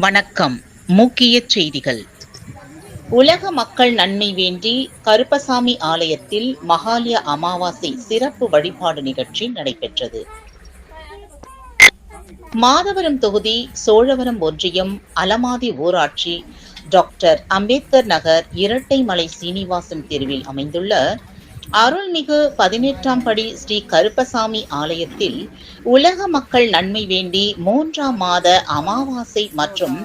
வணக்கம். முக்கிய செய்திகள். உலக மக்கள் நன்மை வேண்டி கருப்பசாமி ஆலயத்தில் மகாலய அமாவாசை சிறப்பு வழிபாடு நிகழ்ச்சி நடைபெற்றது. மாதவரம் தொகுதி சோழவரம் ஒன்றியம் அலமாதி ஊராட்சி டாக்டர் அம்பேத்கர் நகர் இரட்டைமலை சீனிவாசன் தெருவில் அமைந்துள்ள அருள்மிகு பதினெட்டாம் படி ஸ்ரீ கருப்பசாமி ஆலயத்தில் உலக மக்கள் நன்மை வேண்டி மூன்றாம் மாத அமாவாசை மற்றும்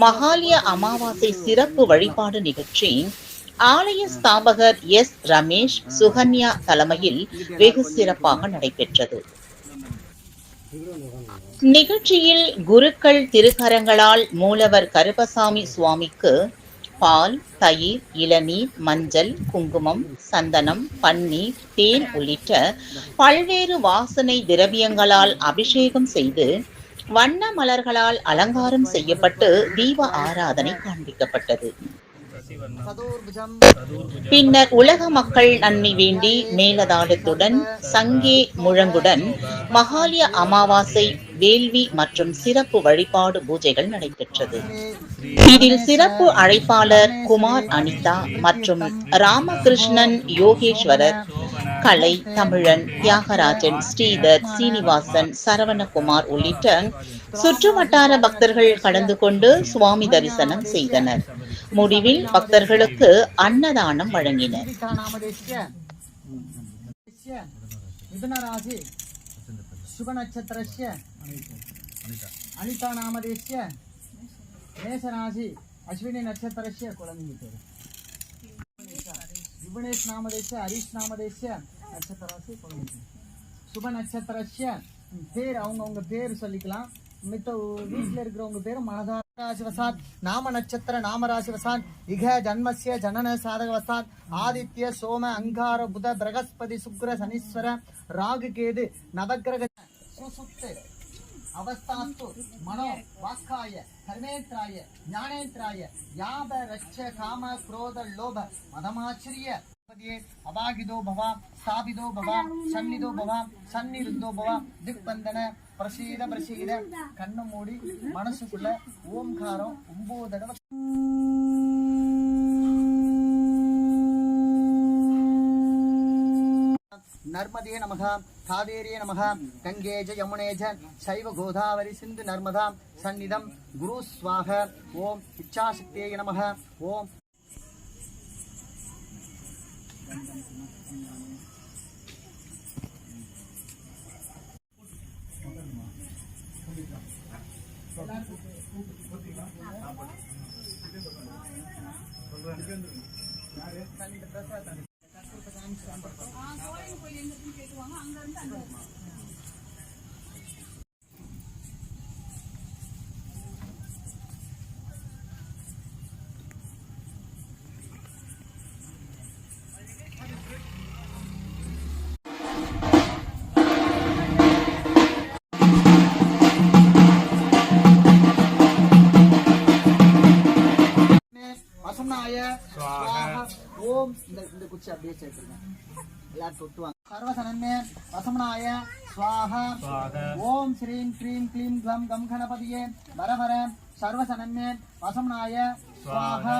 மகாலிய அமாவாசை சிறப்பு வழிபாடு நிகழ்ச்சி ஆலய ஸ்தாபகர் எஸ் ரமேஷ் சுகன்யா தலைமையில் வெகு சிறப்பாக நடைபெற்றது. நிகழ்ச்சியில் குருக்கள் திருக்கரங்களால் மூலவர் கருப்பசாமி சுவாமிக்கு பால் தயிர் இளநீர் மஞ்சள் குங்குமம் சந்தனம் பன்னீர் தேன் உள்ளிட்ட பல்வேறு வாசனை திரவியங்களால் அபிஷேகம் செய்து வண்ண மலர்களால் அலங்காரம் செய்யப்பட்டு தீப ஆராதனை காண்பிக்கப்பட்டது. பின்னர் உலக மக்கள் நன்மை வேண்டி மேலதாளத்துடன் சங்கே முழங்குடன் மகாலிய அமாவாசை வேள்வி மற்றும் சிறப்பு வழிபாடு பூஜைகள் நடைபெற்றது. இதில் சிறப்பு அழைப்பாளர் குமார் அனிதா மற்றும் ராமகிருஷ்ணன் யோகேஸ்வரர் கலை தமிழன் தியாகராஜன் ஸ்ரீதர் சீனிவாசன் சரவணகுமார் உள்ளிட்ட சுற்றுவட்டார பக்தர்கள் கலந்து கொண்டு சுவாமி தரிசனம் செய்தனர். முடிவில் பக்தர்களுக்கு அன்னதானம் வழங்கினர். அனிதா நாமதேசிய மேசராசி அஸ்வினி நட்சத்திரஸ்ய குழந்தைங்க பேர். விபுணேஷ் நாமதேஷ்ய ஹரிஷ் நாமதேஷ்ய நட்சத்திராசி பேர் சுப நட்சத்திரஸ்ய பேர் அவங்கவுங்க பேர் சொல்லிக்கலாம். மித்த வீட்டில் இருக்கிறவங்க பேர் மனதா நாம நட்சத்திர நாம இக ஜன்மஸ்ய ஜனன சாதகவசாத் ஆதித்ய சோம அங்கார புத பிரகஸ்பதி சுக்ர சனீஸ்வர ராகு கேது நவகிரக சுசுப்து அவஸ்தாஸ்து மனோ வாக்காய கர்மேந்திராய ஞானேந்திராய யாப ரட்ச காம குரோத லோப மதமாச்சரிய அபாகிதோ பவா ஸ்தாபிதோ பவா சன்னிதோ பவா சன்னிருந்தோ பவா திக்பந்தன பிரசீத பிரசீத கண்ணு மூடி மனசுக்குள்ள ஓம்காரம் ஒன்பது தடவை நர்மதே நமக காவேரியே நமக கங்கேஜ யமுனேஜ சைவ கோதாவரி சிந்து நர்மதா சந்நிதம் குரு ஸ்வாக ஓம் இச்சாசக்தியே நமக ஓம். வசம்னாய ஸ்வாஹா ஓம் இந்த இந்த குச்சி அப்படியே சேர்த்துருங்க எல்லாரும் தொட்டுவாங்க சர்வசனமே வசம்னாய ஸ்வாஹா ஓம் ஸ்ரீம் க்ரீம் க்ளீம் கம் கம் கணபதியே வர வர சர்வசனமே வசம்னாய ஸ்வாஹா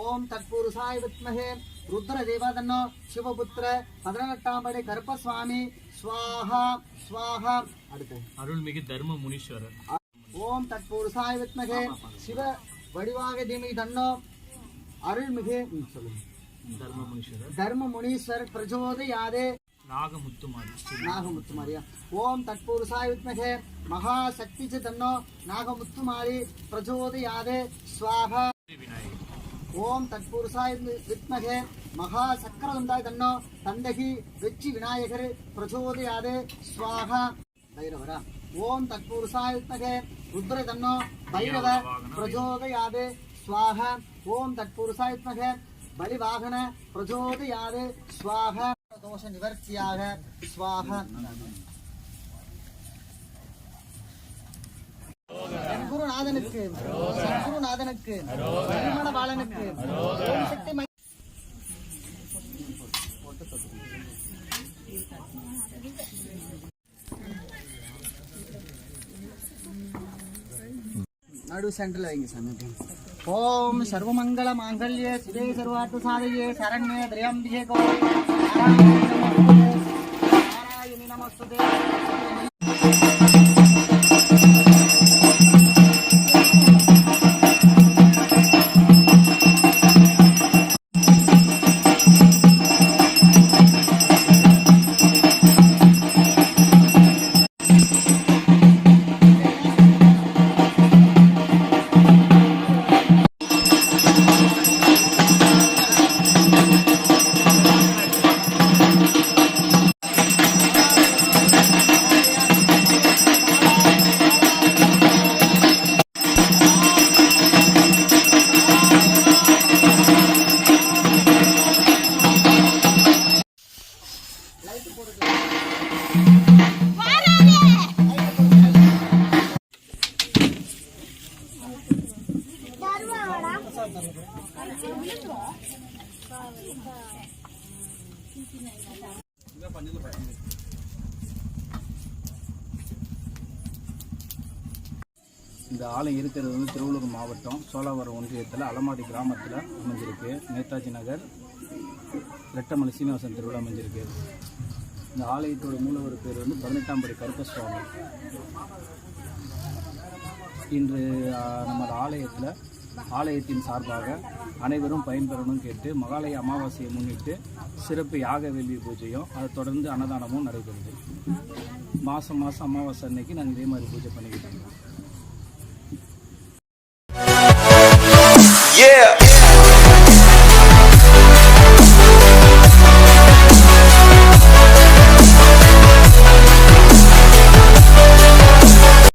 ஓம் தத்புருஷாய வித்மஹே ருத்ர தேவதன்னோ சிவபுத்திர பதினெட்டாம் படி கருப்பசுவாமி ஸ்வாஹா ஸ்வாஹா அடுத்து அருள்மிகு தர்ம முனீஸ்வரர் ஓம் தத்புருஷாய வித்மகே சிவ வடிவாக தீமை தன்னோ அருள்மிகு ம், சொல்லுங்க தர்ம முனீஸ்வர் பிரச்சோதயாதே நாகமுத்துமாரி. நாகமுத்துமாரியா? ஓம் தத்புருஷாய வித்மகே மகாசக்தி ச தன்னோ. நாகமுத்துமாரி பிரச்சோதயாதே ஸ்வாஹா விநாயகர் ஓம் தத்புருஷாய வித்மகே மகா சக்கரதந்தாய் தன்னோ. தந்தகி வெச்சி விநாயகர் பிரச்சோதயாதே ஸ்வாஹா பைரவரா? ஓம் தத்புருஷாய வித்மகே ருத்ர தன்னோ. பைரவ பிரச்சோதயாதே ஸ்வாஹா ஓம் தத்புருஷாய வித்மகே பலிவாகன பிரச்சோதயாதே ஸ்வாஹா தோஷ நிவர்த்தியாக ஸ்வாஹா குருநாதனுக்கு குருநாதனுக்கு திருமண பாலனுக்கு ஓம் சக்தி நடு சென்டர்ல வைங்க சாமி. ఓం సర్వమంగళ మాంగళ్యే శివే సర్వార్థ సాధయే శరణ్యే త్రయంభిషేకో నారాయణ నమస్తే இந்த ஆலயம் இருக்கிறது வந்து திருவள்ளூர் மாவட்டம் சோழாவரம் ஒன்றியத்தில் அலமாடி கிராமத்தில் அமைஞ்சிருக்கு. நேதாஜி நகர் ரெட்டமலை சீனிவாசன் திருவிழா அமைஞ்சிருக்கு. இந்த ஆலயத்தோட மூலவர் பேர் வந்து பதினெட்டாம் படி கருப்பசுவாமி இன்று நமது ஆலயத்தில் ஆலயத்தின் சார்பாக அனைவரும் பயன்பெறணும் கேட்டு மகாலய அமாவாசையை முன்னிட்டு சிறப்பு யாக வேள்வி பூஜையும் அதை தொடர்ந்து அன்னதானமும் நடைபெறுது. மாதம் மாதம் அமாவாசை அன்னைக்கு நாங்கள் இதே மாதிரி பூஜை பண்ணிக்கிட்டோம்